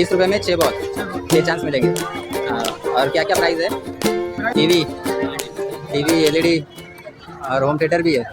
तीस रुपये में छः बॉल छः चांस मिलेंगे। हाँ, और क्या क्या प्राइस है टीवी टीवी एलईडी और होम थिएटर भी है।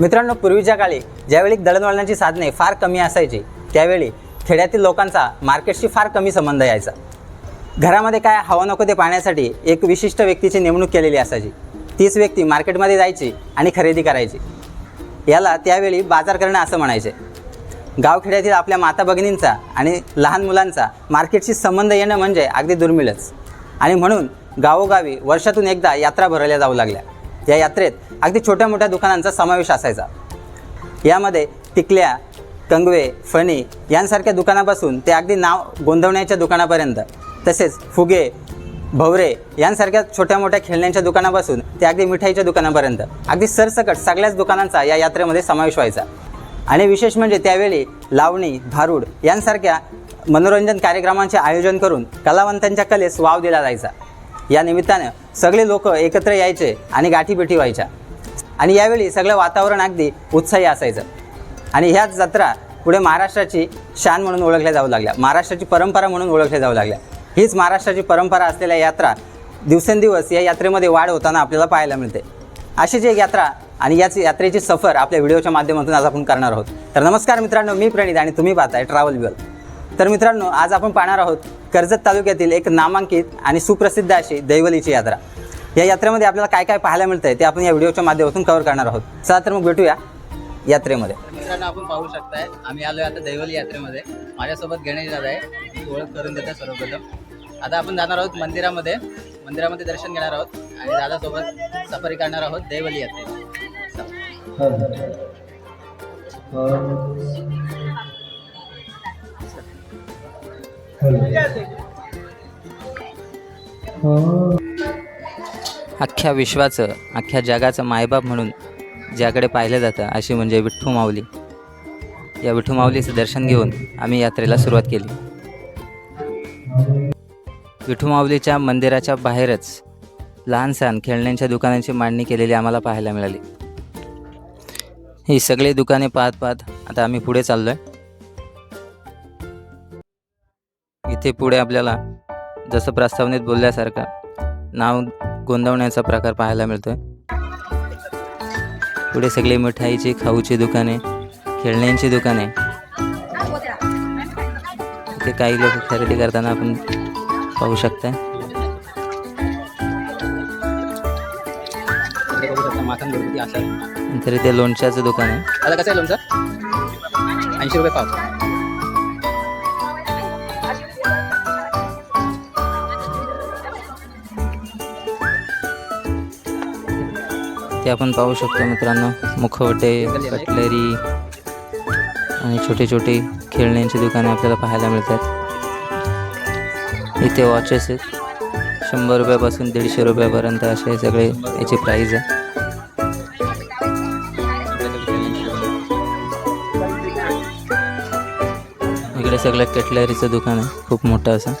मित्रांनो पूर्वीच्या काळी ज्यावेळी दळणवळणाची साधने फार कमी असायची त्यावेळी खेड्यातील लोकांचा मार्केटशी फार कमी संबंध यायचा. घरामध्ये काय हवा नको ते पाहण्यासाठी एक विशिष्ट व्यक्तीची नेमणूक केलेली असायची. तीच व्यक्ती मार्केटमध्ये जायची आणि खरेदी करायची. याला त्यावेळी बाजार करणं असं म्हणायचे. गावखेड्यातील आपल्या माता भगिनींचा आणि लहान मुलांचा मार्केटशी संबंध येणं म्हणजे अगदी दुर्मिळच. आणि म्हणून गावोगावी वर्षातून एकदा यात्रा भरवल्या जाऊ लागल्या. या यात्रेत अगदी छोट्या मोठ्या दुकानांचा समावेश असायचा. यामध्ये टिकल्या कंगवे फणी यांसारख्या दुकानापासून ते अगदी नाव गोंधवण्याच्या दुकानापर्यंत तसेच फुगे भवरे यांसारख्या छोट्या मोठ्या खेळण्यांच्या दुकानापासून ते अगदी मिठाईच्या दुकानापर्यंत अगदी सरसकट सगळ्याच दुकानांचा या यात्रेमध्ये समावेश व्हायचा. आणि विशेष म्हणजे त्यावेळी लावणी भारूड यांसारख्या मनोरंजन कार्यक्रमांचे आयोजन करून कलावंतांच्या कलेस वाव दिला जायचा. या निमित्तानं सगळे लोक एकत्र यायचे आणि गाठीबिठी व्हायच्या. आणि यावेळी सगळं वातावरण अगदी उत्साही असायचं. आणि ह्याच जत्रा पुढे महाराष्ट्राची शान म्हणून ओळखल्या जाऊ लागल्या. महाराष्ट्राची परंपरा म्हणून ओळखल्या जाऊ लागल्या. हीच महाराष्ट्राची परंपरा असलेल्या यात्रा दिवसेंदिवस या यात्रेमध्ये वाढ होताना आपल्याला पाहायला मिळते. अशीच एक यात्रा आणि याच यात्रेची सफर आपल्या व्हिडिओच्या माध्यमातून आज आपण करणार आहोत. तर नमस्कार मित्रांनो मी प्रणित आणि तुम्ही पाहताय ट्रॅव्हल विवल तर मित्रांनो आज आपण पाहणार आहोत कर्जत तालुक्यातील एक नामांकित आणि सुप्रसिद्ध अशी दैवलीची यात्रा. या यात्रेमध्ये आपल्याला काय काय पाहायला मिळतं आहे ते आपण या व्हिडिओच्या माध्यमातून कव्हर करणार आहोत. चला तर मग भेटूया यात्रेमध्ये. मित्रांनो आपण पाहू शकताय आम्ही आलोय आता दैवली यात्रेमध्ये. माझ्यासोबत गणेश दादा आहे ओळख करून देतात सर्वप्रथम. आता आपण जाणार आहोत मंदिरामध्ये. मंदिरामध्ये दर्शन घेणार आहोत आणि दादासोबत सफारी करणार आहोत दैवली यात्रे अख्ख्या विश्वाचं अख्ख्या जगाचं मायबाप म्हणून ज्याकडे पाहिलं जातं अशी म्हणजे विठ्ठू माऊली. या विठ्ठू माऊलीचं दर्शन घेऊन आम्ही यात्रेला सुरुवात केली. विठू माऊलीच्या मंदिराच्या बाहेरच लहान सहान खेळण्यांच्या दुकानांची मांडणी केलेली आम्हाला पाहायला मिळाली. ही सगळी दुकाने पाहत पाहत आता आम्ही पुढे चाललो आहे इथे पुढे आपल्याला जसं प्रस्तावनेत बोलल्यासारखं नाव गोंदवण्याचा प्रकार पाहायला मिळतोय. पुढे सगळी मिठाईची खाऊची दुकाने खेळण्यांची दुकाने. इथे काही लोक खरेदी करताना आपण पाहू शकता असं. नंतर इथे लोणच्याचं दुकान आहे. दादा कसं आहे लोणचं? ऐंशी रुपये पाव. ते आपण पाहू शकतो मित्रांनो. मुखवटे कटलरी आणि छोटे छोटे खेळण्यांची दुकाने आपल्याला पाहायला मिळतात. इथे वॉचेस आहेत. शंभर रुपयापासून दीडशे रुपयापर्यंत असे सगळे याची प्राईज आहे. इकडे सगळं कटलरीचं दुकान आहे. खूप मोठं असं.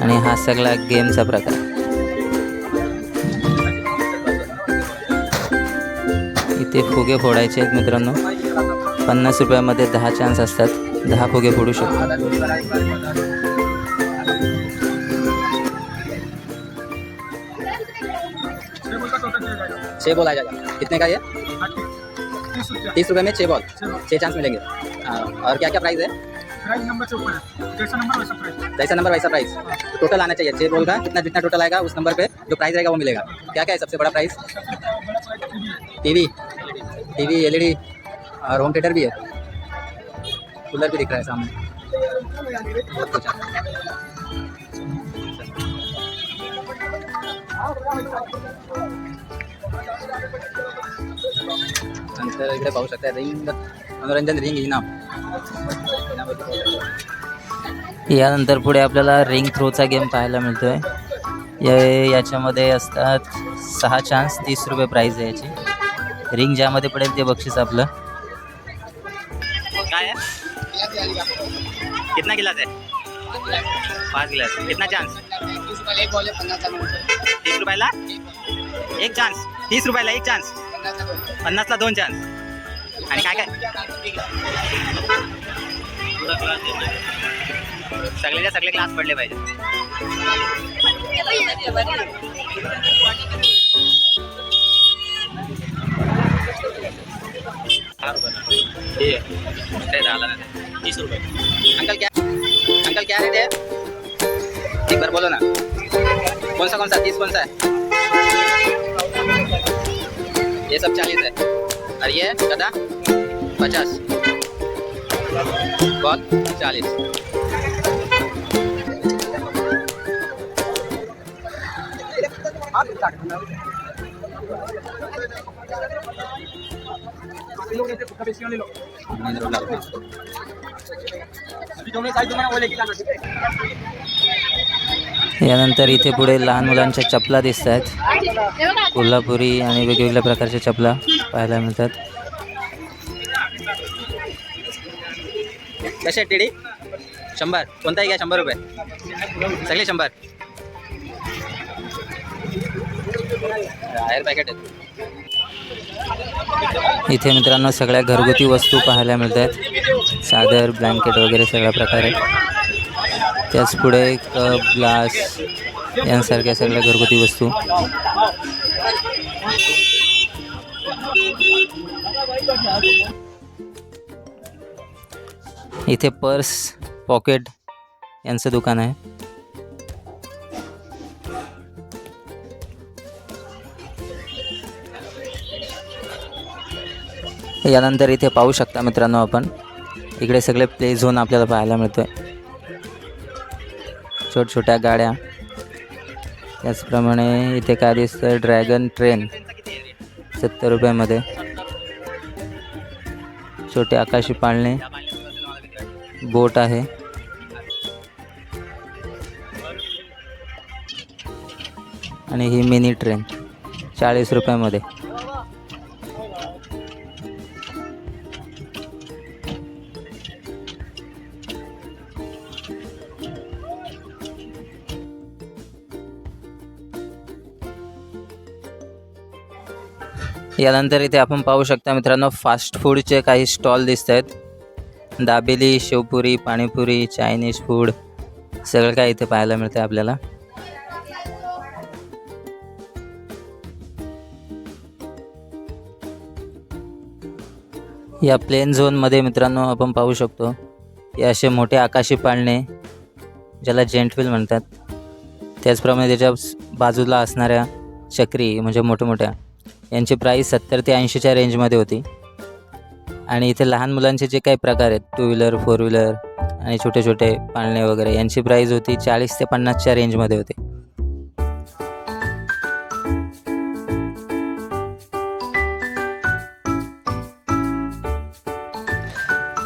आणि हा सगळा गेमचा प्रकार. इथे फुगे फोडायचे आहेत मित्रांनो. पन्नास रुपयामध्ये दहा चान्स असतात. दहा फुगे फोडू शकतो. छः जाएगा कितने का ये? तीस रुपये में छः बॉल छः चांस मिलेंगे। हाँ, और क्या क्या प्राइस है है। जैसा नंबर वैसा प्राइस जैसा नंबर वैसा प्राइस तो टोटल आना चाहिए छः बॉल का कितना जितना टोटल आएगा उस नंबर पे जो प्राइस रहेगा वो मिलेगा। क्या क्या है सबसे बड़ा प्राइस टीवी टीवी एलईडी और होम थिएटर भी है। कूलर भी दिख रहा है सामने। बहुत कुछ है। नंतर इकडे पाहू शकता रिंग मनोरंजन रिंग इनाम. यानंतर पुढे आपल्याला रिंग थ्रोचा गेम पाहायला मिळतोय. या याच्यामध्ये असतात सहा चान्स तीस रुपये प्राईज आहे याची. रिंग ज्यामध्ये पडेल ते बक्षीस आपलं. काय है कितना गिलास है पाच गिलास. कितना चान्स तीस रुपयाला? एक चान्स तीस रुपयाला एक चान्स पन्नासला दोन चान्स आणि काय काय? सगळेच्या सगळे क्लास पडले पाहिजे. तीस रुपये. अंकल क्या अंकल क्या रेट है एक बार बोलो ना. कौन सा कौन सा तीस कौन सा है ये सब चालीस है। और ये गदा पचास। बॉल चालीस। अभी जो मैं वो लेके जाना है यानंतर इथे पुढे लहान मुलांच्या चपला दिसत आहेत कोल्हापुरी आणि वेगवेगळ्या प्रकारच्या चपला पाहायला मिळतात. कसे आहेत टिडी? शंभर. कोणताही घ्या शंभर रुपये. सगळे शंभर. बाहेर पॅकेट आहेत. इथे मित्रांनो सगळ्या घरगुती वस्तू पाहायला मिळत आहेत चादर ब्लँकेट वगैरे सगळ्या प्रकारे. त्याच पुढे कप ग्लास यांसारख्या सगळ्या घरगुती वस्तू. इथे पर्स पॉकेट यांचं दुकान आहे. यानंतर इथे पाहू शकता मित्रांनो आपण. इकडे सगळे प्ले झोन आपल्याला पाहायला मिळतोय. छोट्या गाड्या. त्याचप्रमाणे इथे काय दिसतं ड्रॅगन ट्रेन सत्तर रुपयामध्ये. छोटे आकाशी पाळणे. बोट आहे. आणि ही मिनी ट्रेन चाळीस रुपयामध्ये. यानंतर इथे आपण पाहू शकता मित्रांनो फास्ट फूडचे काही स्टॉल दिसत आहेत दाबेली शेवपुरी पाणीपुरी चायनीज फूड सगळं काय इथे पाहायला मिळतं आपल्याला. या प्लेन झोनमध्ये मित्रांनो आपण पाहू शकतो हे असे मोठे आकाशी पाळणे ज्याला जेंटविल म्हणतात. त्याचप्रमाणे त्याच्या बाजूला असणाऱ्या चक्री म्हणजे मोठ्या मोठ्या यांची प्राईस सत्तर ते ऐंशीच्या रेंजमध्ये होती. आणि इथे लहान मुलांचे जे काही प्रकार आहेत टू व्हीलर फोर व्हीलर आणि छोटे छोटे पाळणे वगैरे यांची प्राईस होती चाळीस ते पन्नासच्या रेंजमध्ये होती.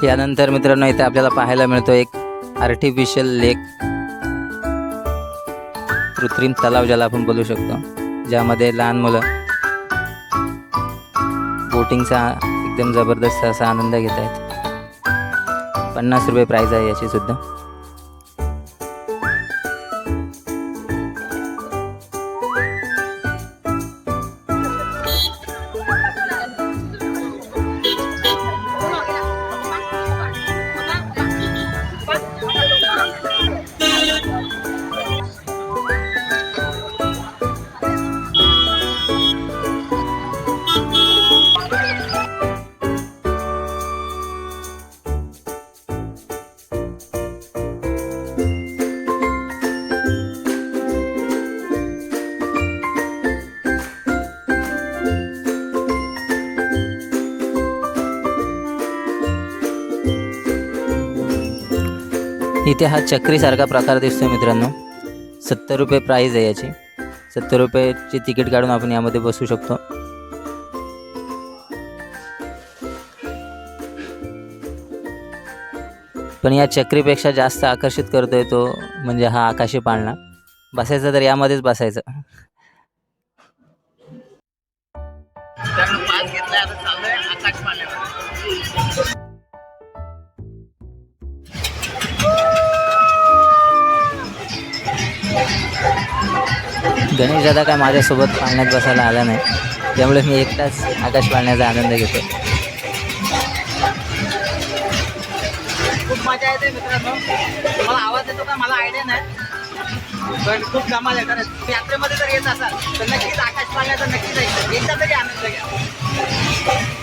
यानंतर मित्रांनो इथे आपल्याला पाहायला मिळतो एक आर्टिफिशियल लेक कृत्रिम तलाव ज्याला आपण बोलू शकतो ज्यामध्ये लहान मुलं बोटिंगचा एकदम जबरदस्त असा आनंद घेत आहेत. पन्नास रुपये प्राईज आहे याची इथे हा चक्रीसारखा प्रकार दिसतोय मित्रांनो. सत्तर रुपये प्राईज आहे याची. सत्तर रुपयाची तिकीट काढून आपण यामध्ये बसू शकतो. पण या चक्रीपेक्षा जास्त आकर्षित करतोय तो म्हणजे हा आकाशी पाळणा. बसायचं तर यामध्येच बसायचं. गणेश दादा काय माझ्यासोबत पाळण्यात बसायला आला नाही. त्यामुळे मी एकटाच आकाश पाळण्याचा आनंद घेतो खूप मजा येते मित्रांनो. तुम्हाला आवाज येतो का? मला आयडिया नाही. पण खूप कमाल आहे. कारण यात्रेमध्ये जर येत असाल तर नक्कीच आकाश पाळण्याचा नक्कीच एकदा तरी आनंद घ्या.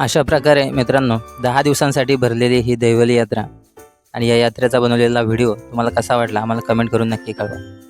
अशा प्रकारे मित्रांनो दहा दिवसांसाठी भरलेली ही दैवली यात्रा आणि या यात्रेचा बनवलेला व्हिडिओ तुम्हाला कसा वाटला आम्हाला कमेंट करून नक्की कळवा.